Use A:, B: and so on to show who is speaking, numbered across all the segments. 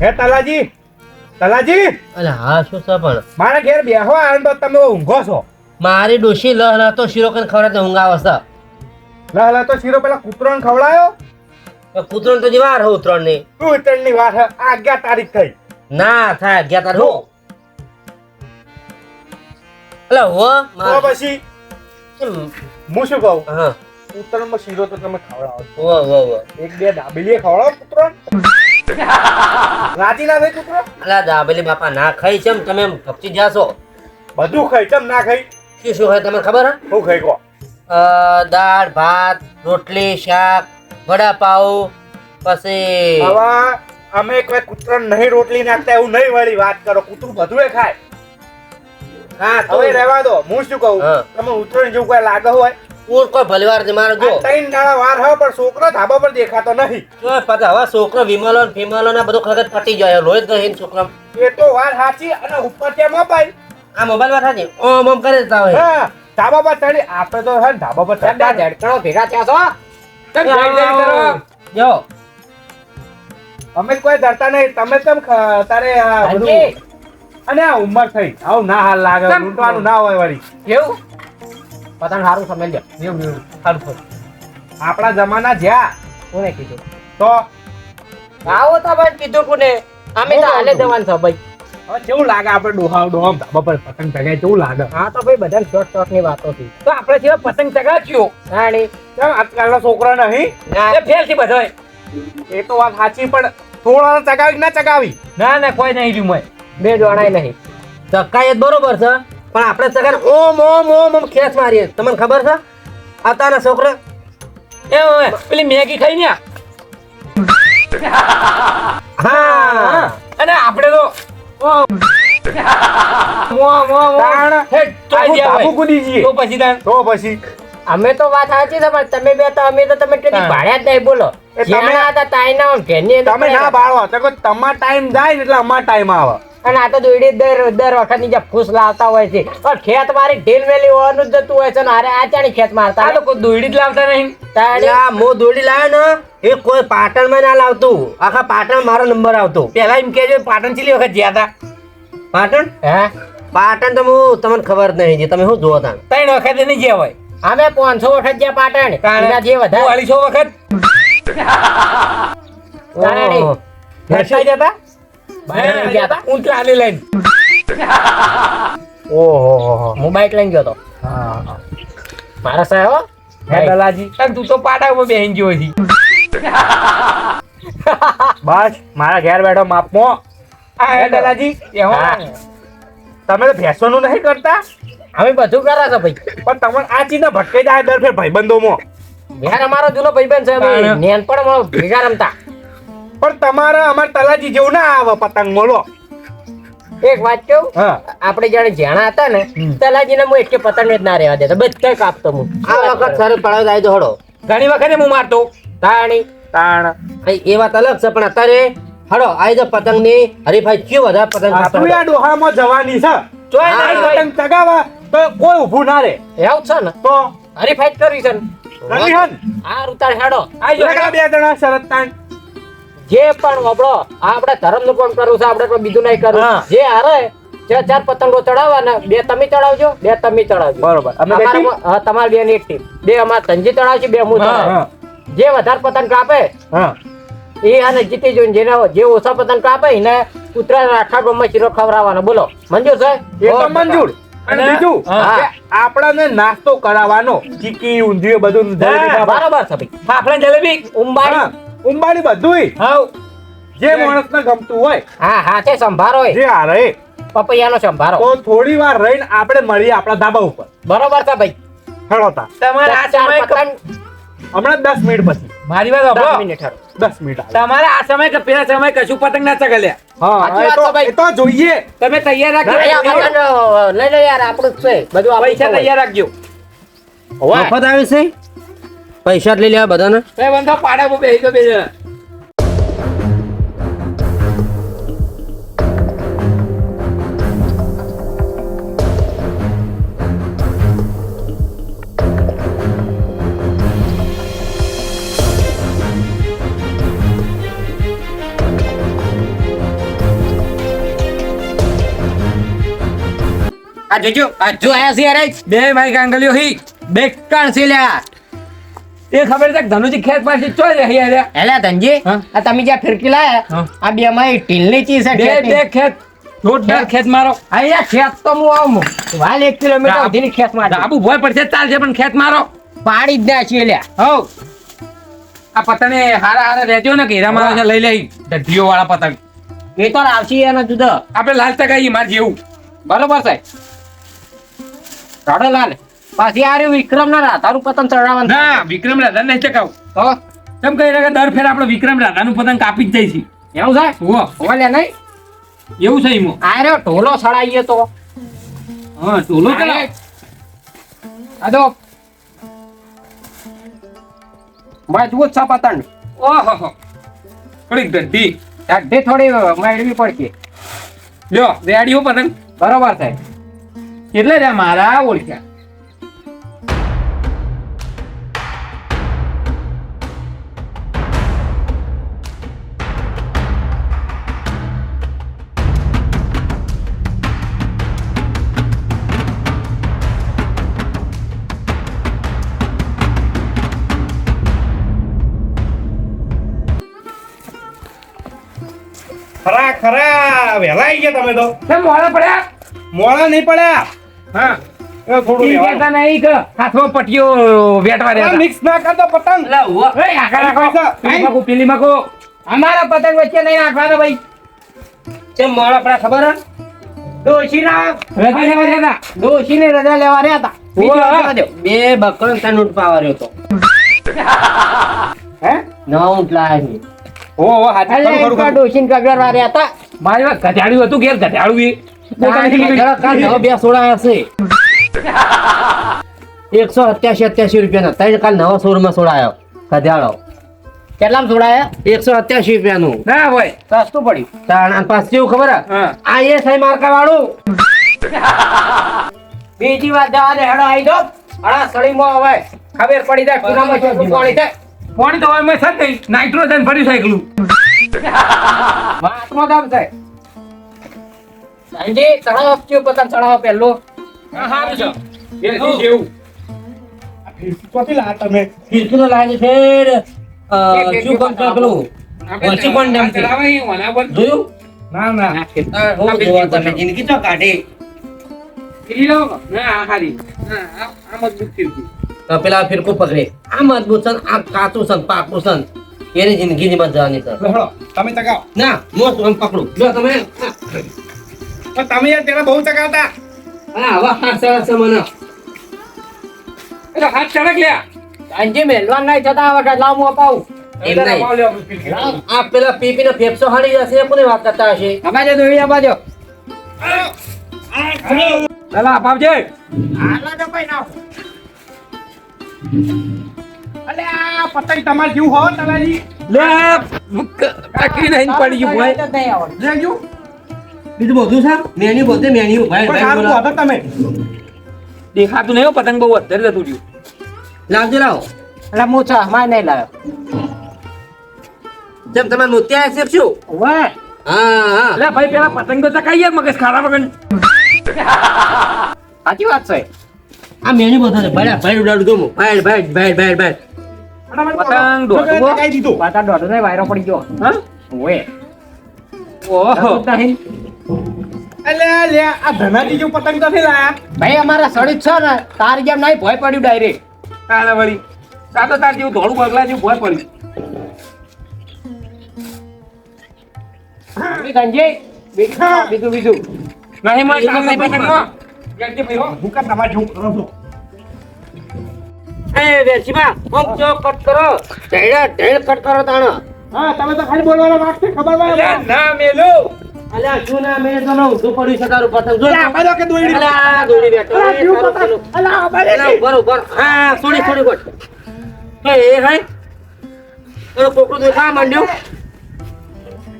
A: હે તલાજી? તલાજી?
B: અરે હા શું છે પણ?
A: મારા ઘેર બેહો આન તો તમે ઊંઘો છો.
B: મારી ડોશી લહ લહ તો શીરો કન ખવડાવે તો ઊંઘાવ છે.
A: લહ લહ તો શીરો પેલા કૂતરોને ખવડાયો?
B: તો કૂતરો તો જીવાર હો
A: ઉતરણની ઉતરણની વાત હે. આ અગિયાર તારીખ થઈ.
B: ના થાય ગયા તારીખ હો. અલે હો
A: તો
B: માર-
A: પછી. હું શું કહું?
B: હા.
A: ઉત્તરમાં શીરો તો તમે ખવડાવો વાહ
B: વો વો વો
A: એક બે દાબેલી ખવડાવો કૂતરો રાજી ના થાય કૂતરો?
B: અલા દાબેલી બાપા ના ખાઈ છે તમે એમ ભપચી જાશો
A: બધું ખાઈ ચમ ના ખાઈ?
B: શું શું હોય તમને ખબર હે?
A: હું ખાઈ કો
B: અ, દાળ ભાત રોટલી શાક વડાપાઉ પછી
A: હવે અમે કોઈ કૂતરાને નહીં રોટલી નાખતા એવું નહીં વળી વાત કરો. કૂતરું બધું ખાય.
B: હા તો
A: હવે રહેવા દો. હું શું કહું?
B: હા.
A: તમે ઉતરણ જેવું કોઈ લાગે હોય
B: પૂર કોઈ ભલીવાર નહીં મારો જો.
A: ત્રણ દાડા વાર હોય પણ છોકરો ધાબા પર દેખાતો નહીં.
B: જો પતા હવે છોકરો વિમલો ફિમલો ને બધું ખગત પટી જાય લોહી નહીં છોકરા.
A: એ તો વાત સાચી અને ઉપર ત્યાં મોબાઈલ.
B: આ મોબાઈલમાં થાય ઓમ ઓમ કરે જતા હોય.
A: ધાબા પર ચડી આપણે તો હે ધાબા પર ચડતા જ.
C: ભેગા થયા છો?
B: જો.
A: અમે કોઈ ડરતા નહીં. તમે કેમ તારે બધું- અને આ ઉંમર થઈ. આવું ના હાલ લાગે લૂંટવાનું ના હોય વળી.
C: કેવું પતંગ સારું સમજજો
A: ખરું. આપણા જમાના જ્યાં
C: કોને કીધું?
A: તો
C: આવો તો ભાઈ કીધું કોને? અમે તો હાલે જવાનું છો ભાઈ.
A: હવે કેવું લાગે આપણે ડોહા ડોહા ધાબા પર પતંગ ચગાય કેવું લાગે?
C: હા તો ભાઈ બધા શોર્ટ શોર્ટની વાતો થી
A: તો આપણે જેવા પતંગ ચગાચ્યો
C: રાણી.
A: કેમ આજકાલના છોકરા નહીં? એ ફેલથી બધાય. એ તો વાત સાચી પણ થોડા ચગાવી ના ચગાવી?
D: ના ના કોઈ નહીં રહ્યું મેં
C: બે જોણાય નહીં.
B: ચકાય બરોબર છે. પણ આપણે ચકાને ઓમ ઓમ ઓમ ઓમ ખેસ મારીએ. તમને ખબર છે? અત્યારના છોકરા.
D: એ ઓય, પેલી મેગી ખાઈ ને
B: હા.
D: અને આપણે તો પછી તાણ.
A: તો પછી.
C: અમે તો વાત સાચી છે પણ તમે બે તો અમે તો તમે કદી ભાડ્યા જ નહીં બોલો.
A: તમે-
C: ના ઘેરની
A: તમે ના તો કહો ટાઈમ જાય ને એટલે અમારા ટાઈમ આવે.
C: અને આ તો દોડી દર દર વખતની જે ફૂસ લાવતા હોય છે. પણ ખેત મારી ઢીલ મેલી હોવાનું જતું હોય છે ને અરે આ ચાણી ખેત મારતા
D: આ તો કોઈ દોડી જ લાવતા નહીં.
B: આ મો દોડી લાવ્યો ને એ કોઈ પાટણમાં ના લાવતું. આખા પાટણ મારો નંબર આવતો.
D: પેલા એમ કેજો પાટણ ચીલી વખત ગયા હતા
B: પાટણ?
C: હે?
B: પાટણ તો હું તમને ખબર નહીં જે તમે શું જોવો તા?
D: ત્રણ વખત નહીં ગયા હોય.
C: અમે પાંચસો વખત જ્યાં પાટણ. એના જે વધારે
D: અઢીસો વખત.
B: તારે.
D: દર્શાઈ જતા?
C: બહાર ગયા હતા.
D: ઊંટ આલી લઈને.
A: ઓહો
C: હું બાઈક લઈને ગયો તો.
A: હા.
C: મારા સાહેબ હો.
A: દલાજી
D: તું તો પાટા ઉપર ગયો હતી
A: બસ મારા ઘેર બેઠો માપમાં. હે દલાજી તમે તો ભેંસોનું નહીં કરતા?
C: અમે બધું કરે છે ભાઈ.
A: પણ તમને આ ચીજ ભટકાઈ જાય દર ફેર ભાઈબંધોમાં.
C: યાર અમારો જૂનો ભાઈબંધ છે નેનપણ ભેગા રમતા.
A: પણ તમારા અમાર તલાજી જેવું ના આવે પતંગ મોલો
C: એક વાત કેવું આપણે જાણે જેણા હતા ને તલાજીને હું એટલી પતંગ જ ના રહેવા દેતો. બધા કાપતો હું.
B: આ વખત સર પડાવ જાય તો હડો
D: ઘણી વખતે હું મારતો.
C: તાણી.
A: તાણ.
B: એ વાત અલગ છે પણ અત્યારે હડો આઈ જો પતંગની હરીફાઈ કયો વધારે પતંગ કાપતો
A: તું આ ડોહામાં જવાની છે? જો
D: કોઈ.
A: પતંગ ચગાવા તો કોઈ ઊભું ના રે
C: એવું છે ને?
A: તો?
C: હરીફાઈ કરી છે. આ ઉતાર હેડો.
A: આ બે જણા શરત તાણ.
C: જે પણ વપડો આપણે ધર્મનું કામ કરવું છે આપણે પણ બીજું નહીં કરવું. જે હારે ચાર ચાર પતંગો ચડાવવાના બે તમે ચડાવજો બે તમે ચડાવજો.
A: બરોબર. અમે બે team?
C: હા, તમારી બે એક ટીમ બે અમાર તંજી ચડાવશે બે હું જે વધારે પતંગ કાપે એ અને જીતી જોઈને જેને જે ઓછા પતંગ કાપે એને કૂતરા આખા ગામમાં શીરો ખવડાવવાનો. બોલો મંજૂર છે?
A: એ તો મંજૂર. અને
D: અને-
A: બીજું આપણને નાસ્તો કરાવવાનો ચીકી ઊંધિયું બધું.
C: બરાબર છે ભાઈ.
D: ફાફડા જલેબી?
C: ઉંબાડી
A: ઉંબાડી બધુંય.
D: હાવ.
A: જે માણસને ગમતું હોય.
C: હા હાથે સંભારો
A: જે આ રહે
C: પપૈયાનો સંભારો.
A: તો થોડી વાર રહીને આપણે મળીએ આપણા ધાબા ઉપર.
C: બરોબર છે ભાઈ.
A: હેડો તા.
D: તમારે આ સમય
C: પતંગ.
A: હમણાં દસ મિનિટ પછી.
D: મારી વાત સાંભળો.
C: મિનિટ હેડો.
A: દસ મિનિટ
D: તમારે આ સમય કે પેલા સમય કશું પતંગ ના ચગલ્યા?
A: હા તો
C: ભાઈ.
A: તો જોઈએ.
D: તમે તૈયાર રાખજો.
C: લઈ લે યાર આપણું જ છે. બધું
D: પૈસા તૈયાર રાખજો.
B: મફત આવે છે? પૈસા જ લઈ લેવા બધાને?
D: એ બંધો પાડા પર બેહી તો બે
C: આ જોજો આ જો આયા છે અરે
D: બે ભાઈ કાંગલીઓ હી
C: બે સી લ્યા.
D: એ ખબર છે ધનુજી ખેત પાસે ચો રહી રહ્યા
C: એલા ધનજી આ તમે જ્યાં ફિરકી લાયા આ બે માં ઢીલની ચીજ છે
D: બે બે ખેત. જોરદાર ખેત મારો.
C: અહીંયા ખેત તો હું આવું. વાલ એક કિલોમીટર સુધીની ખેત મારો.
D: આબુ ભોય પડશે ચાલશે પણ ખેત મારો.
C: પાડી જ ના છીએ લ્યા
D: હવ. આ પતંગે હારા હારા રહેજો ને ઘેરા મારા છે લઈ લઈ. ઢીઓ વાળા પતંગ.
C: એ તો આવશે એના જુદા.
D: આપણે લાલતા કહીએ માર જેવું.
C: બરોબર સાહેબ કાઢો લાલ. પાછી આ રહ્યું વિક્રમ ના તારું પતંગ ચડાવવાનું
D: ના વિક્રમ રાધા નહીં ચકાવ.
C: તો?
D: કેમ કહી રહ્યા દર ફેર આપણે વિક્રમ રાધાનું પતંગ કાપી જ જઈશી
C: એવું છે?
D: હો
C: ઓલે નહીં?
D: એવું છે ઈમો
C: આ રહ્યો ઢોલો સડાઈએ તો.
D: હા ઢોલો
C: આ આદો મજબૂત છે પતંગ
D: ઓહો હો. થોડીક ગઢી
C: ઢાઢી થોડી મેળવી પડશે.
D: લ્યો રેડી હો પતંગ.
C: બરોબર થાય
D: એટલે રે મારા ઓળખ્યા.
A: ખરા વહેલા આવી ગયા તમે તો.
D: કેમ મોડા પડ્યા?
A: મોડા નહીં પડ્યા?
D: હા.
A: થોડું
D: કહેતા નહીં કે હાથમાં પટીઓ વેટવા રહ્યા
A: મિક્સ ના કરતો પતંગ.
D: એ આગળ રાખો. પેલી મકો પેલી મકો
C: અમારા પતંગ વચ્ચે નહીં નાખવાનો ભાઈ.
B: કેમ મોડા પડા ખબર હે?
C: ડોશીના
D: રજા લેવા
C: રજા રહ્યા હતા. દ્યો.
B: બે બકરો ને ત્રણ ઊંટ પાવા રહ્યો તો
C: હે?
B: નવા ઊંટ લાયા
C: વાર કગરવા રહ્યા હતા.
D: મારી વાત ગધેડું હતું ઘેર ગધેડું એ?
B: નવા બે સોળા હશે એકસો સત્યાસી રૂપિયાના. ત્રણ કાલ નવા શોરૂમમાં સોળાયો કઢિયાળો
C: કેટલામાં છોડાયા
B: એકસો અઠ્યાસી રૂપિયાનું.
D: ના હોય.
C: સસ્તું પડ્યું.
B: તાણ ખબર આ એ માર્કા વાળું
C: બીજી વાત જવા દે હેડો આવી દો હળા સળીમાં હવે ખબર પડી જાય પૂનામાં કેટલું પાણી થાય
D: પાણી તો મેં સર નહીં નાઇટ્રોજન ભર્યું સાયકલું
C: વાતમાં દમ છે સાંજે ચડાવ આપજો પતંગ ચડાવો પહેલો.
D: હા હા જેવું.
A: આ ફીરકી ક્યાંથી લાયા તમે?
B: ફિરકીનો લાગે છે શું કોણ પેલું? વચ્ચે કોણ ડેમ જોયું?
A: ના ના.
B: આ હું જોવા તમે. જિંદગી તો કાઢી. તો પેલા ફિરકું પકડે. આ મજબૂત છે આ કાચું છે પાકું છે એની જિંદગી ની જવાની છે.
A: તમે ચગાવો
B: ના હું આમ પકડું. જો તમે
A: તમે યાર પેલા બહુ ચગાવતા
B: હા હવે હાથ સરસ છે મને.
D: હાથ ચડક લ્યા.
C: અંજી મેલવાન નહીં થતા આ વખત લાવ હું અપાવું.
B: એમ નહીં. આ પેલા પીપી નો ફેફસો હારી જશે એ કોની વાત કરતા હશે?
C: અબાજો દોડી અબાજો
D: પેલા અપાવજે.
C: હાલો તો કોઈ ના
A: અલે આ પતંગ તમારે જેવું હો તલાજી
D: લે ટકી નહીં પડી ગયું ભાઈ.
C: નહીં આવડતું.
B: બીજું બધું છે? મેન્યુ બધે મેન્યુ ભાઈ ભાઈ બોલો.
A: તમે.
D: દેખાતું નહીં પતંગ બહુ અત્યારે જતું રહ્યું.
B: લાવજો લાવો.
C: એટલે હું છ નહીં લાવ્યો.
B: જેમ તમે મોતિયા છે શું?
C: વાહ
B: હા હા.
D: એટલે ભાઈ પેલા પતંગ ચકાઈએ મગજ ખાડા વગર.
C: સાચી વાત છે.
B: આ મેન્યુ બધો છે ભાઈ ભાઈ ઉડાડું દઉં ભાઈ ભાઈ ભાઈ ભાઈ ભાઈ.
D: પતંગ દોડવો?
A: ચગાવી દીધું.
C: દોઢ ને વાયરો પડી ગયો.
D: હા?
C: ઓએ
D: ઓહો.
A: અલે લે આ ધનાજી જેવું પતંગ નથી લાયા?
C: ભાઈ અમારા સડી છે ને તાર જેમ નહીં ભય પડ્યું ડાયરેક્ટ
D: તારે વળી. તાર તો તાર જેવું ધોળું બગલા જેવું ભય પડ્યું.
C: બીજું બીજું.
D: નહીં મને વ્યક્તિ ભાઈ હો.
A: હું કા તમારે જેવું કરો છો
B: એ વેચીમાં ઓમ ચો કટ કરો ઢેડા ઢેડ કટ કરો તાણો
A: હા તમે તો ખાલી બોલવાના વાત છે ખબર
D: અલ્યા, ના મેલું
B: અલ્યા શું ના મેં તો નવું ઊંધું પડ્યું છે પતંગ જો
A: આ બાજુ કે દોયડી
B: અલ્યા દોડી બેઠો
A: અલા,
B: એ
A: પતંગ.
B: પેલું.
A: અલા, આ બાજુ
B: અલ્યા,
A: છે.
B: ઊભો રહો, હા છોડી છોડી ગોઠ એ એ હાય તારું કોકડું દેખા માંડ્યું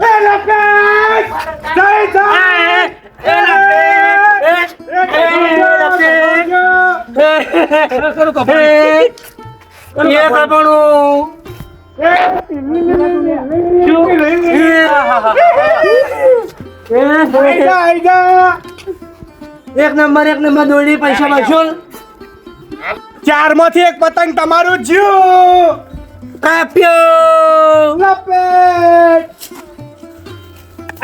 A: એ લપેટ! જય જય!
B: એ લપેટ! એ,
A: એ લપેટ!
D: કરું કપડું.
B: એ. એક નંબર એક નંબર દોડી પૈસા વસૂલ
A: ચારમાંથી એક પતંગ તમારું જ્યું
B: કાપ્યો.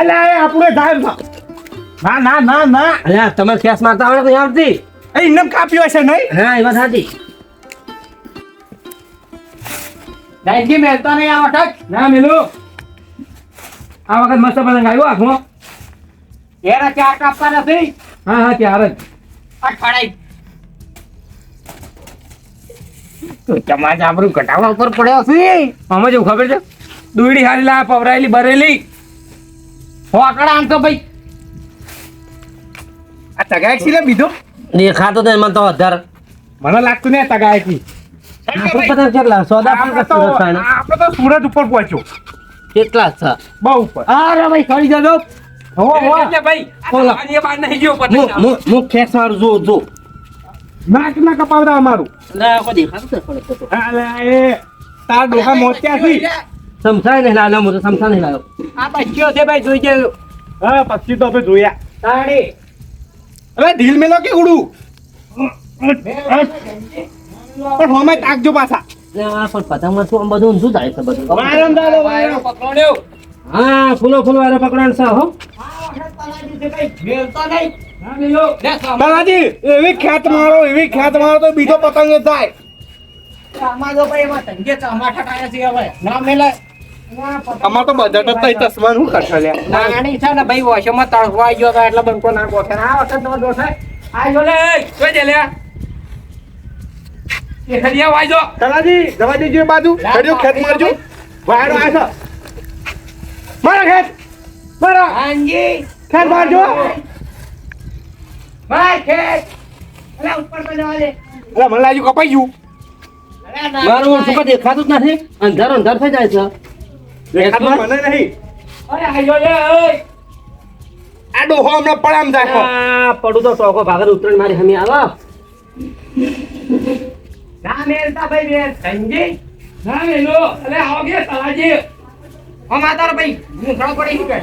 A: અલ્યા આપણે ધાર ના ના ના ના.
B: અલ્યા તમે કેસ મારતા આવડે નહીં આવડતી?
A: એ ઇન્નમ કાપ્યો છે નહીં?
B: હા એ વાત સાચી.
C: દાઈજી મેલતો નહીં આ વખત
D: ના મેલું. આ વખત મસ્ત પતંગ આવ્યો આખો.
C: એના ચાર કાપવા નથી?
D: હા હા ચાર જ.
C: અઠવાડાઈ તો તમારે આપણું ઘટાડવા ઉપર પડ્યો છે.
D: આમાં જેવું ખબર છે? દોયડી હારી લા પવરાયેલી બરેલી.
C: હોકડા આમ તો ભાઈ.
A: આ તગાય છે લે બીજો.
B: દેખાતો તો એમાં તો વધારે.
A: મને લાગતું નહીં ની
B: આપણે કેટલા? સોદા પણ
A: તો
B: સુરત થાય ને
A: આપણે તો સુરત ઉપર પહોંચ્યો.
B: કેટલા છે?
A: બહુ ઉપર.
C: અરે ભાઈ ખડી જજો.
A: હો હો.
D: એટલે ભાઈ
B: બોલો.
D: તમારી બાર નહીં ગયો
B: હું ખેસ મારું જો જો
A: નાક ના અમારું.
B: ના કોઈ દેખાતું તો.
A: અલ્યા એ તાર ડોકા મોત્યા છે
B: સમસાય નહીં લાવ્યો તો સમસા નહીં લાવ્યો
C: આ છે ભાઈ જોઈ જજો
A: હા પક્ષી તો આપણે જોયા.
C: તાળી
A: અરે ઢીલ મેલો કે ઉડું? પણ હોમે તાકજો પાછા.
B: ના, પણ પતંગમાં શું આમ બધું ઊંધું થાય છે બધું?
A: વાયરમ દાદો વાયરમ.
D: પકડ્યો
B: હા ફૂલો ફૂલો વાળો પકડાણ હો.
A: બાલાજી એવી ખેત મારો એવી ખેત મારો તો બીજો પતંગ થાય.
C: આમાં જો ભાઈ એમાં ધંધે ચમાઠા કાયા છે હવે. ના મેલે
A: અમાર તો બધા તો તઈ તસમાન હું કરશો લે
C: નાની છે ને ભાઈ વોશમાં તળવા ગયો તો એટલે બંકો ના ગોઠે આ વખત તો ગોઠે
D: આ જો લે જોઈ દે લે. એ ખડિયા વાજો.
A: તલાજી જવા દેજો બાજુ. કર્યો ખેત મારજો. વાયરો આ છે. મારા ખેત. મારા.
C: હાંજી.
A: ખેત મારજો.
C: મારા ખેત. અલા ઉપર તો જવા દે.
A: અલા મને લાગ્યું કપાઈ ગયું.
B: મારું શું દેખાતું જ નથી. અંધાર અંધાર થઈ જાય છે.
A: દેખાતું મને નહીં.
D: અરે આ જો લે ઓય
A: આ ડોહો હમણાં પડામ જાય
B: આ પડું તો ટોકો ભાગર ઉતરણ મારી હમી આવો.
C: ના મેલતા ભાઈ મેલ સંજી
D: ના મેલું અરે આવો કે તલાજી
C: અમાર તાર ભાઈ હું ખડો પડી ગયો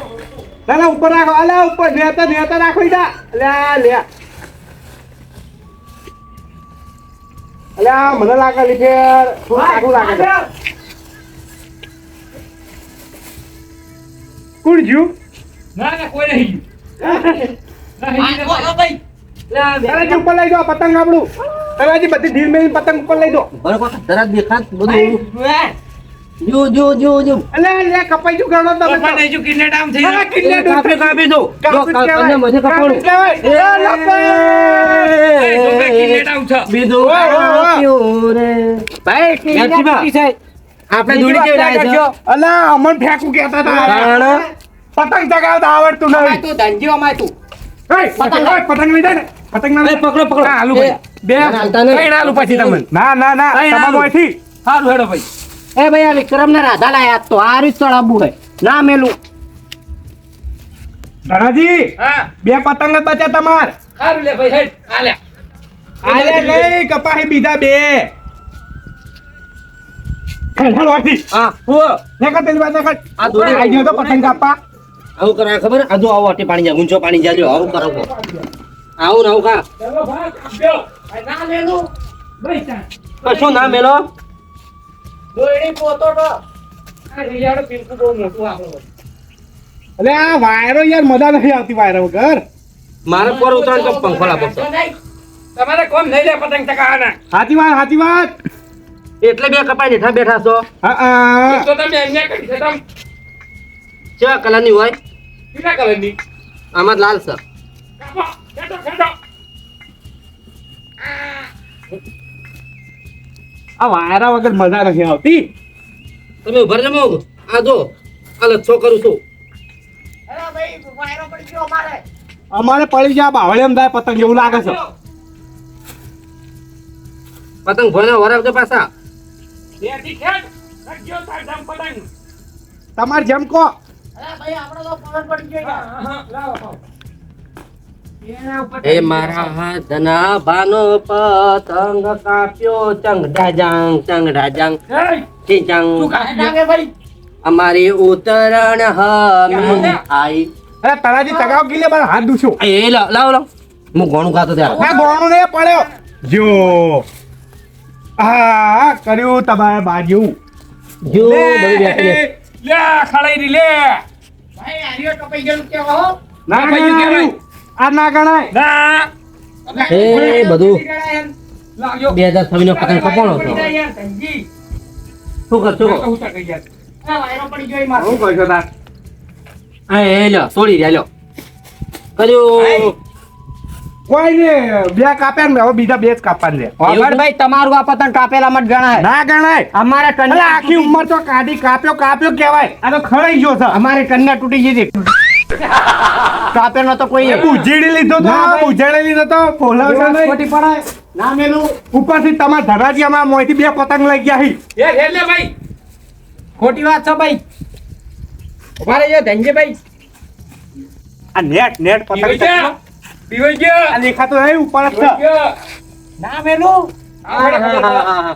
A: ના ના ઉપર રાખો. અલ્યા ઉપર નેતા નેતા રાખો ઈડા અલ્યા લે. અલ્યા મને લાગે લીધે થોડું લાગે કોણ જ્યું
D: ના ના કોઈ નહીં
C: ભાઈ
A: તલાજી ઉપર લઈ જાઓ પતંગ આપણું તલાજી બધી ઢીલ મેલી પતંગ ઉપર લઈ દો
B: બરોબર તરત દેખાત બધું જો જો જો જો
A: અલ્યા અલ્યા કપાઈ ગણો તમે
D: જો થઈ
B: કાપી દો કપાણું.
A: એ.
D: એ જો ભાઈ
B: બીજું આપણે દોડી કેવી લાગે છે?
A: અલ્યા અમન ફેંકું કહેતા હતા. પતંગ ચગાવતા આવડતું નહીં.
C: તું ધંધીઓ માં તું.
A: પતંગ લઈ જાય ને. પતંગ ના
B: પકડો પકડો.
D: હા, ભાઈ.
A: બે
B: ના, હાલતા નહીં.
D: કઈ આલું પછી તમને.
A: ના ના ના તમારો અહીંથી
D: સારું હેડો ભાઈ.
C: એ ભાઈ આ વિક્રમ ને રાધા લાયા. તો આ રીત ચડાવવું હોય. ના મેલું.
A: ધનાજી
D: હા.
A: બે પતંગ જ બચ્યા તમાર.
D: સારું લે ભાઈ હેડ. આ લે
A: આલે નહીં કપાહી બીજા બે. હેડ વાથી
B: હા.
A: ઓ નેકર તેની વાત નેકર
B: આ દોરી
A: આઈ ગયો તો પતંગ કાપવા.
B: આવું કરાય ખબર? આ જો આવો અટી પાણી જા ગુંચો પાણી જાજો આવું કરાવો આવું. ને કા
D: ચલો ભાઈ કાપ્યો ના મેલું. ભાઈ
B: કશો ના મેલો?
C: દોયડી પોતો તો.
D: આ રિયાડો બિલકુલ બહુ મોટું આપણો
A: અલે આ વાયરો યાર મજા નથી આવતી વાયરો વગર.
B: મારે પર ઉતરણ તો પંખો લાગો.
D: તમારે કોમ નહીં લે પતંગ ચકાવવાના
A: હાથી વાત હાથી વાત.
B: એટલે બે કપાઈ બેઠા બેઠા છો?
A: હા
D: તો તમે અહીંયા કરી છે તમ
B: કેવા કલરની હોય?
D: કેવા કલરની.
B: આમાં લાલ છે.
A: આ વાયરા વગર મજા નથી આવતી.
B: તમે ઊભા મોગ. આ જો આ લચ્છો કરું છું.
C: અરે ભાઈ વાયરો પડી ગયો અમારે.
A: અમારે પડી ગયા બાવળે એમ જાય પતંગ એવું લાગે છે.
B: પતંગ ભોને વરાવજો પાછા.
D: બેથી ખેંચ. રાખજો તાર ધમ પતંગ.
A: તમારે જેમ કો
C: અરે ભાઈ આપણો તો પવન પડી ગયો
D: હા, હા, લાવો
B: એ મારા હાથના ભાનો પતંગ કાપ્યો ચંગડા જાંગ ચંગડા જાંગ.
D: એય,
B: ચીચંગ
D: શું કાપ્યું?
C: ડાગે ભાઈ?
B: અમારી ઉતરણ હમી આઈ.
A: અરે તારાજી તગાવ ગીલે મારા હાથ દુખ્યો.
B: એ લાવ લાવ. હું ઘણું ખાતો
A: ત્યાં ગોણું નહીં પડ્યો. જો. આ કર્યું તમારે બાજુ.
B: જો બધી બેઠી
D: લે ખળાઈ રી લે.
C: ભાઈ આર્યો કપાઈ ગયેલું કે હો?
A: ના
D: ભાઈ
A: ગણાય
D: કહેવાય.
A: આ ના ગણાય.
D: ના.
B: એ બધું. બે હજાર છવ્વીસ નો પતંગ કપાણો હતો.
C: શું ધનજી.
B: શું કરશો
D: હું
C: ગયો.
A: હું તાર
B: એ લ્યો છોડી રહ્યા લ્યો. કર્યું.
A: કોઈ ને બે કાપ્યા ને હવે બીજા બે જ કાપવા છે.
C: ભાઈ તમારું આ પતંગ કાપેલામાં જ ગણાય.
A: ના ગણાય.
C: અમારે કન્યા
A: આખી ઉંમર તો કાઢી કાપ્યો કાપ્યો કહેવાય. આ તો ખરાઈ ગયો છે.
C: અમારી કન્યા તૂટી ગઈ હતી કાપેલો તો કોઈ
A: ઉજેડી લીધો તો
C: ના
A: નતો ફોલાવ
C: ખોટી પડાય. ના મેલું.
A: ઉપરથી તમારા ધરાજીયામાં મોઈથી બે પતંગ લઈ ગયા હી.
D: એ એટલે ભાઈ.
C: ખોટી વાત છે ભાઈ. ઊભા ધંજે ભાઈ.
A: આ નેટ નેટ પતંગ
D: પીવાઈ ગયા.
A: આ
D: ગયા
A: દેખાતો નહીં ઉપર જ
D: ગયા.
C: ના મેલું?
B: હા હા હા હા હા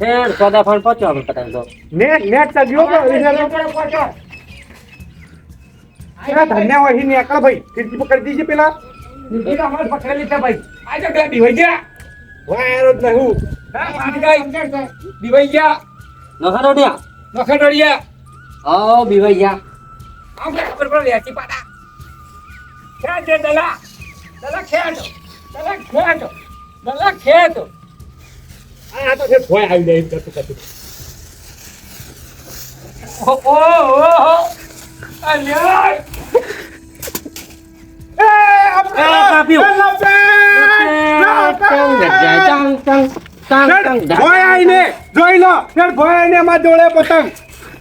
B: ફેર સોદા ફળ પહોંચો આપણે પતંગ દો
A: નેટ નેટ ચગ્યો તો એના ધન્ય હોય હી નેકળ ભાઈ. ખીડકી પકડી દીજે પેલા.
C: ભાઈ.
D: આ તો પીવાઈ ગયા.
A: વાયરો જ નહીં
D: હા, પાડી ગઈ. પીવાઈ ગયા.
B: ગયા.
D: આપણે ખબર પડે વેચી પાટા ખેંચ દલા? દલા ખેંચ દલા ખેંચ દલા ખેંચ
A: આ તો છે ભોય આવી જાય કરતું કરતું.
D: ઓ ઓ ઓ અલ્યા
A: એ આપણે જોઈ લો. ભોય આઈને જોડે પતંગ.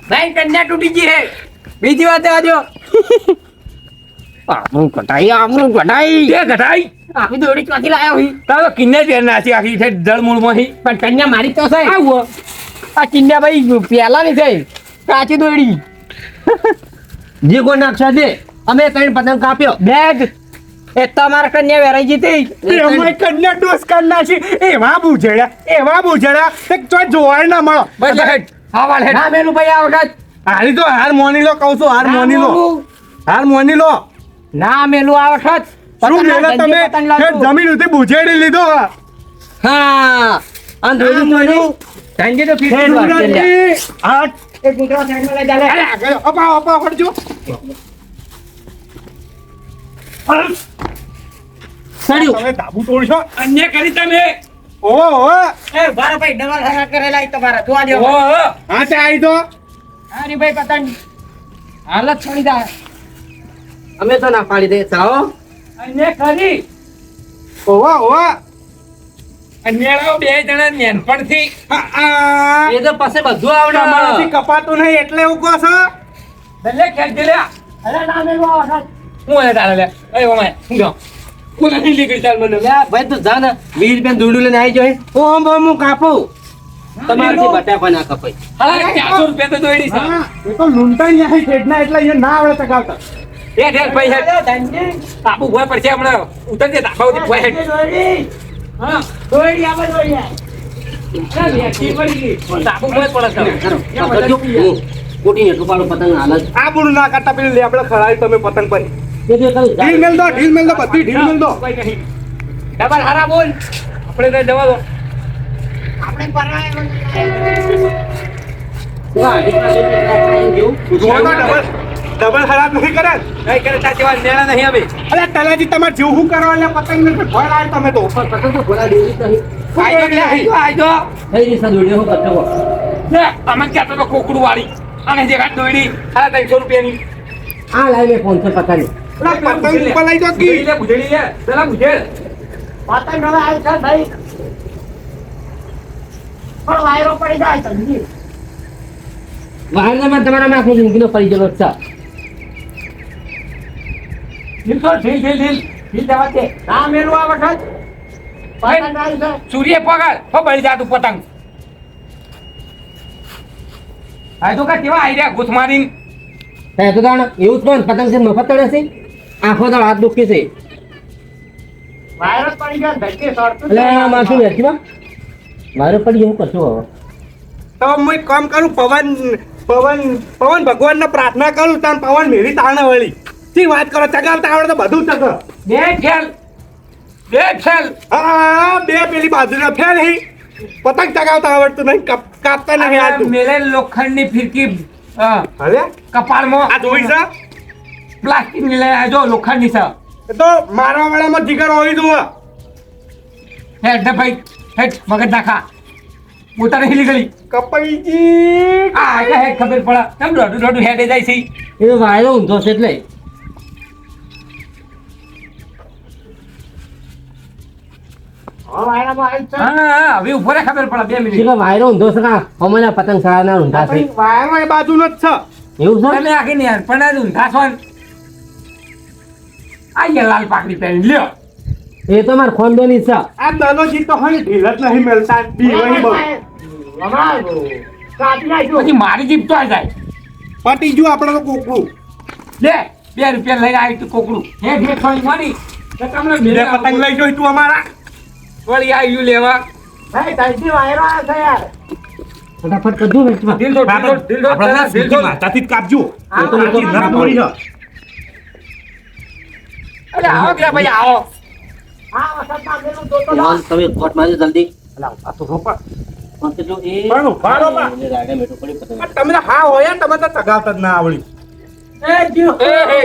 C: ભાઈ કન્યા તૂટી ગઈ હે. બીજી વાત આવજો આમનું કટાઈ આમનું કટાઈ
D: તે ઘટાઈ
C: આખી દોડી ક્યાંથી લાયો હી
D: તારો કિન્ને પેર નાસી આખી છે જળમૂળમાંથી
C: પણ કન્યા મારી તો છે.
D: આવો
C: આ કિન્યા ભાઈ પેલા ની છે કાચી દોડી
B: જે કોઈ નાખશે દે અમે ત્રણ પતંગ કાપ્યો.
C: બેગ. એ તમારા કન્યા વેરાઈ જીતી
A: એમાં કન્યા ડોસ કરી નાખી એવા બુજેડા એવા બુજેડા. એક તો જોવાય ના મળો.
D: બસ હેડ. હા
C: મેલું ભાઈ આ વખત.
A: હારી તો હાર મોની લો કહું છું હાર મોની લો. હાર મોની લો.
C: ના મેલું આ વખત
A: શું મેલા તમે? જમીન ઉતી બુજેડી લીધો
B: હા. અને ધોઈ મળ્યું
C: ધનજી તો ફીટ.
A: ઉડાડી. આ
C: એક કૂતરો સાઈડમાં લઈ જાલે
A: અરે આગળ અપાવ અપાવ
B: સડ્યું.
A: તમે ધાબુ તોડશો?
D: અન્ય કરી તમે.
A: ઓ ઓ.
C: એ ઊભા ભાઈ ડબલ હરા કરેલા તમારા. જોવા દો.
D: ઓ ઓ.
A: હા તે આવી તો.
C: હા ભાઈ પતંગ. હાલત છોડી દા.
B: અમે તો ના પાડી દે જાઓ.
D: અને ખરી.
A: ઓવા ઓવા
D: બે જણા નેનપણથી.
A: આ, આ
B: એ તો પાસે બધું આવડે.
A: કપાતું નહીં એટલે કહો છો.
D: લે.
C: અરે ના
D: હું એને તારે લે. એ ઓમાય હું જાઉં. હું નીકળી ચાલ મને.
B: લે ભાઈ તું જા ને. વીસ રૂપિયા લઈને આવી જાય. ઓમ ઓમ હું કાપું. તમારાથી બટાકા ના કપાય.
D: હા ચારસો રૂપિયા તો દોડી છે.
A: એ તો લૂંટાઈ જાય ખેડના એટલે અહીંયા ના આવડે
D: હેઠ
C: અરે ધનજી
D: તાપુ ભોય પડશે હમણાં. ઉતરજે તાપા ઉતી ભોય હા.
C: દોડી આપણે દોડી આય.
D: ચાલ વેચી પડી ગઈ. તાપુ ભોય પડે
B: ચાલો,
D: છે
B: પકડજો. હું કોટીને એટલું પાડું પતંગ હાલત
A: આ બુરું ના કરતા પેલું લે આપણે ખરાઈ તમે પતંગ પર. ઢીલ. મેલ દો ઢીલ મેલ દો બધી ઢીલ મેલ દો.
D: કોઈ ડબલ હારા બોલ. આપણે કઈ જવા દો.
C: આપણે પરાય
A: ડબલ ખરાબ નથી કરે?
D: નહીં કરે તાર જેવા નેણા નહીં આવે.
A: અરે તલાજી તમારે જેવું હું કરો એટલે પતંગ નથી ભય લાગે તમે તો.
B: પતંગ તો ઘોડા દેવી નહીં.
D: આજો આજો આજો
B: થઈ રહી છે હું કરતો
D: લે અમે કહેતો તો કોકડું વાળી અને જે કાઢ દોડી હા ત્રણસો રૂપિયાની.
B: આ લાવી મેં ફોન છે પતંગ
A: પતંગ ઉપર લઈ દો કી.
D: લે બુધેડી લે. પેલા બુધેડ
C: પતંગ હવે આવી છે ભાઈ. પણ વાયરો પડી જાય
B: વાહનમાં તમારા માં આખું જિંદગીનો પરિચય છે
D: ઢીલ તો ઢીલ ઢીલ ઢીલ ઢીલ જવા દે
C: ના મેલું આ વખત.
D: સૂર્ય પગાર. હો બળી જાતું પતંગ. આ તો કા કેવા આઈડિયા રહ્યા ગુથ મારીને.
B: હે તો તાણ એવું જ પણ પતંગ છે મફત તળે છે? આખો દાળ હાથ દુખી છે.
C: વાયરો પડી ગયો ધનજી સડતું
B: એટલે બેઠી માં પડી કશું હવે?
A: તો હું એક કામ કરું પવન પવન પવન ભગવાનને પ્રાર્થના કરું તાન પવન મેરી તાણ વળી. શી વાત કરો? ચગાવતા આવડે તો બધું ચગ
D: બે ખેલ બે ફેલ.
A: હા બે પેલી બાજુના ફેલ હી. પતંગ ચગાવતા આવડતું નહીં કાપ- કાપતા નહીં
D: આ
A: આવડતું.
D: મેલે લોખંડની ફિરકી
A: હવે?
D: કપાળમાં.
A: આ જોઈ છે
D: પ્લાસ્ટિકની લઈ આવજો લોખંડની છે
A: એ તો મારવા વાળામાં જીગર હોવી જોઈએ
D: હેડ ને ભાઈ હેડ મગજ નાખા. પોતાને હિલી ગઈ
A: કપાઈજી
D: આ હેડ ખબર પડે કેમ ડોડું ડોડું હેડે જાય છે?
B: એ વાયરો ઊંધો છે એટલે.
D: હવે ખબર પડે બે મિનિટ.
B: વાયરો ઊંધો છે કા? અમારા પતંગ ઊંધા છે.
A: વાયરમાં એ બાજુનો જ છે.
B: એવું છે?
D: તમે આખી ને પણ આ ઊંધા છો આ યે લાલ પાકડી પહેરી લ્યો.
B: એ તો મારે છે.
A: આ તો હોય ઢીલ જ નહીં મળતા બીવાય બહુ
D: પછી મારી જીપ તો જાય.
A: પટી ગયું આપણે તો કોકડું.
D: લે બે રૂપિયા લઈને આવી તું કોકડું. હે હેડ થોડી તમને
A: બે પતંગ લઈ જોઈ તું અમારા.
D: વળી આવ્યું લેવા.
B: ફટાફટ કરજો ને
D: દિલ તો દિલ તો દિલ તો તો
A: કાપજો.
D: હા,
A: તો
D: હા, હા,
A: ના પડી છે.
D: અરે આવો કે ભાઈ આવો.
B: લાલ, તમે કોટ જલ્દી.
A: આ તો રોપા.
B: કોટ જો એ
A: બરાબર, બરાબર.
B: એને રાડે મેઠું પડ્યું પતંગ.
A: આ તમે તો હા હોય તમે તો ચગાવતા જ ના આવડ્યું
D: એ એ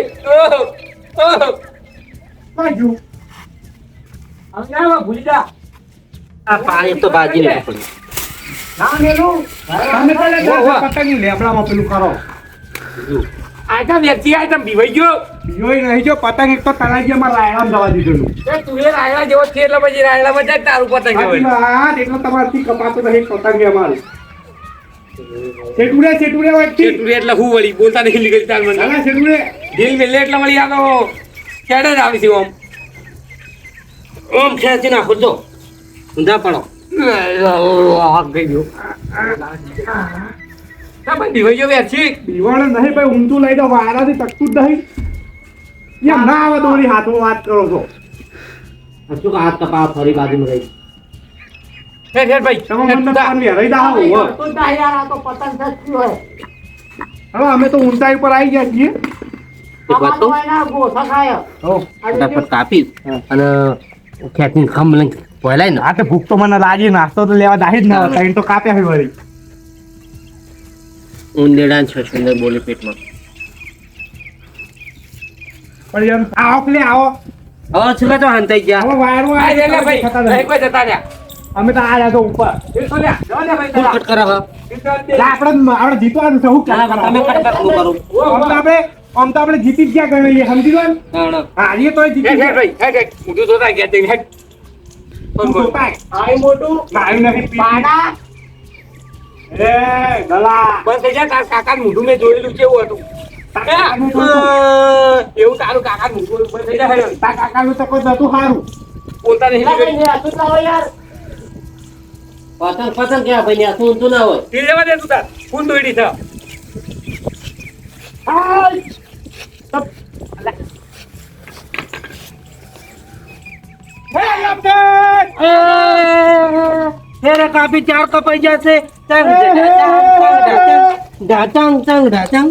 B: આ પાણી તો બાજી ને.
A: પતંગ લેબડામાં પેલું કરો.
D: આ વ્યક્તિ આ તો બીવાઈ ગયો?
A: બીજોય નહીં જો પતંગ એક તો તળાજીમાં રાયડામાં જવા દીધેલું.
D: એ તું એ રાયડા જેવો છે એટલે પછી રાયડામાં જાય તારું પતંગ હોય
A: વાત, એટલે તમારથી કપાતું નહીં પતંગ અમારું. શેટુડે શેટુડે વાંચી.
D: તું એટલે હું વળી બોલતા નહીં નીકળી તાર મને. દિલ મેલે એટલે વળી આ તો કેડે જ આવી છે ઓમ.
B: ઓમ ખેંચી નાખો જો ઊંધા પડો.
D: હાથ ગઈ ગયો ના ભાઈ બીવાઈ ગયો વ્યક્તિ
A: દીવાળો નહીં ભાઈ ઊંધું લઈ દો વારાથી તકતું જ નહીં. એમ ના આવે દોરી હાથમાં વાત કરો છો?
B: શું કે હાથ કપા ફરી બાજુમાં રહી
D: હેડ હેડ ભાઈ
A: તમે
D: હેડ
A: મને
D: તું જા.
A: પાન વેરાઈ દા હો. હવે અમે તો ઊંચાઈ ઉપર આવી ગયા છીએ.
B: અને ખેંચીને ખમ લઈ પહેલાય ને.
A: આ તો ભૂખ તો મને લાગી નાસ્તો તો લેવા દાહી જ ના હતા તો કાપ્યા હોય વળી.
B: ઉંદેડા છે સુંદર બોલી પેટમાં.
A: પણ એમ આવો કે લે આવો.
B: હવે શું તો હંતાઈ ગયા.
A: આવો વાયરો
D: આ
A: આવી
D: લે લે ભાઈ. કોઈ જતા રહ્યા.
A: અમે તો આયા તો ઉપર.
D: તો લ્યા. જવા દે ભાઈ
B: કટ કરા હવે?
A: આપણે આપણે જીતવાનું છે
B: હું કટ કરો
D: કરો.
A: આપણે આમ તો આપણે જીતી જ ગયા ગણેલી સમજી લો ને? હારીએ તોય જીતી ગયા.
D: ભાઈ હેડ હેડ. ઊંધું જોતા ગયા તે હેડ. બોલ, બોલ.
A: નાયું નહીં પાડા. એ ગલા.
D: બસ થઈ જા તાર કાકા મોઢું મેં જોયેલું કેવું હતું?
A: તો
D: એવું તારું કાકા મોઢું બંધ થઈ જાય
A: તારા કાકા નું કોઈ નતું સારું.
D: બોલતા નહીં યાર
B: પતંગ પતંગ ક્યાં ભાઈ ને તું ના હોય.
D: ઈ જવા દે તું તાર. ફૂલ દોડી છે
B: ફેરે કાપી ચાર કપાઈ જશે ઢાચંગ ચંગ ઢાચંગ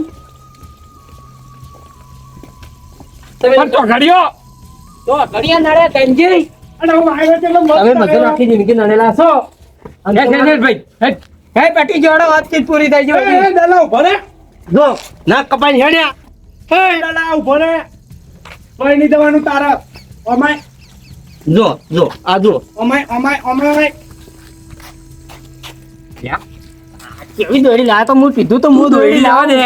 D: તો ઘડિયો. તો ઘડિયા નડે કંજી
A: અને હું આવ્યો છે
B: તમે બધું આખી જિંદગી નડેલા છો. અને
D: હેડ હેડ હેડ. ભાઈ હે પેટી જોડો વાતચીત પૂરી થઈ
A: દલા ઊભો રે.
B: જો ના કપાઈ હેડ્યા.
A: એ, દલા ઊભો રે. કોઈ નહીં જવાનું તારે. અમાય,
B: જો જો આ જો.
A: અમાય, અમાય, અમાય.
C: કેવી દોરી લાવે તો હું કીધું તો હું દોરી
D: લાવા દે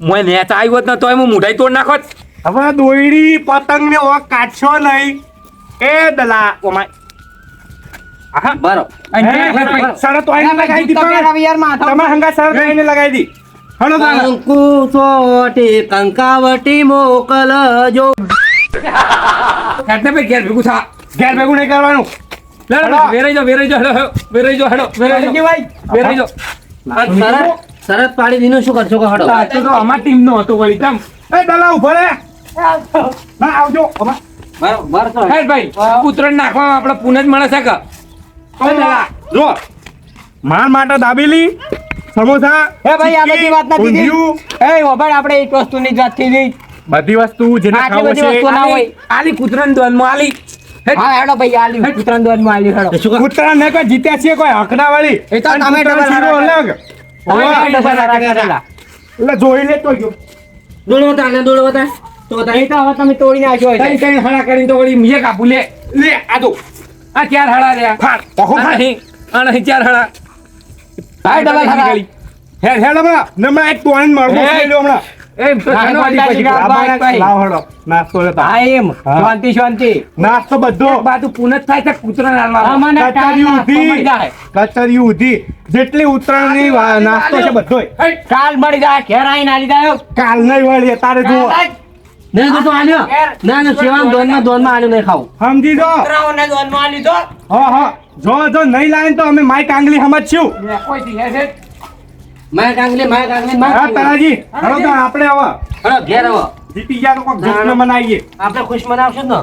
D: મોય નેચ આવ્યો જ ન તોય હું મુઢાઈ તોડ નાખોત.
A: હવે દોરી પતંગ ને ઓક કાઢશો નહીં. એ દલા ઓમાય. આહા.
B: બરો.
D: સર
A: તો આઈને લગાઈ દી
C: જૂતા યાર માથા
A: તમે હંગા સર આઈને લગાઈ દી. હણો તારે.
B: કંકુ ચોટી કંકાવટી મોકલજો.
D: હેડ ને ભાઈ ઘેર ભેગું થા.
A: ઘેર ભેગું નહીં કરવાનું.
D: લે, લે, વેરાઈ જાઓ, વેરાઈ જાઓ, વેરાઈ જાઓ, હેડો, વેરાઈ જાઓ. વેરાઈ જાઓ.
B: શરત પાડી દીનું શું કરશો કો હડો.
D: સાચો તો અમાર ટીમ નો હતો વળી તમ
A: એ દલા ઊભો રે. ના આવજો અમાર.
B: માર બરો
D: હેડ ભાઈ ઉતરણ નાખવા આપણે પુણે જ મળે છે કે?
A: તો દલા, જો માર માટે દાબેલી સમોસા
C: હે ભાઈ આ બધી વાત નથી
A: દીધી.
C: એ ઓબળ આપણે એક વસ્તુની જ વાત થઈ ગઈ.
A: બધી વસ્તુ જેને ખાવું
C: બધી
A: છે.
C: વસ્તુ ના હોય.
D: આલી કૂતરાને દોનમાં આલી.
C: હા હેડો ભાઈ આલ્યું કૂતરાને દોનમાં આલ્યું હેડો.
B: એ શું
A: ઉત્તરાયણ ને કોઈ જીત્યા છીએ કોઈ હકના વાળી
C: એ તો તમે ડબલ
A: અલગ. એટલે જોઈ લે તો જો.
B: દોડો બતા આને દોડો તો
C: એ તો હવે તમે તોડી નાખ્યો
D: તઈ
C: હશે.
D: તઈ હળા કરીને તો વળી કાપુ. લે
A: લે આ તો
D: આ ચાર હળા રહ્યા.
A: ફાડ
D: આ
A: ફાડ
D: નહીં. આ નહીં ચાર હળા
C: હા, ડબલ.
A: હેડ હેડ હમણાં. ને હમણાં એક મળવો
D: એ.
A: હમણાં.
C: શાંતિ શાંતિ.
A: નાસ્તો બધો.
D: બાજુ થાય છે
A: ઉધી. જેટલી નાસ્તો છે
C: કાલ મળી જાય ઘેર આવીને આલી જાય
A: કાલ નહીં વળી તારે જુઓ.
B: નહીં તો તો આલ્યો. ના ના સેવા દોનમાં દોનમાં આલ્યો નહીં ખાવું.
A: સમજી
C: આલી દો
A: હા હા. જો જો નહીં લાવે તો અમે માઈક આંગળી સમજશું.
D: છે?
B: માય કાંગલી માય કાંગલી માય
A: હા. તારાજી હેડો તો આપણે આવો.
B: હળો, ઘેર આવો.
A: જીતી ગયા તો જશ્ન મનાવીએ.
B: આપણે ખુશ મનાવશું ને.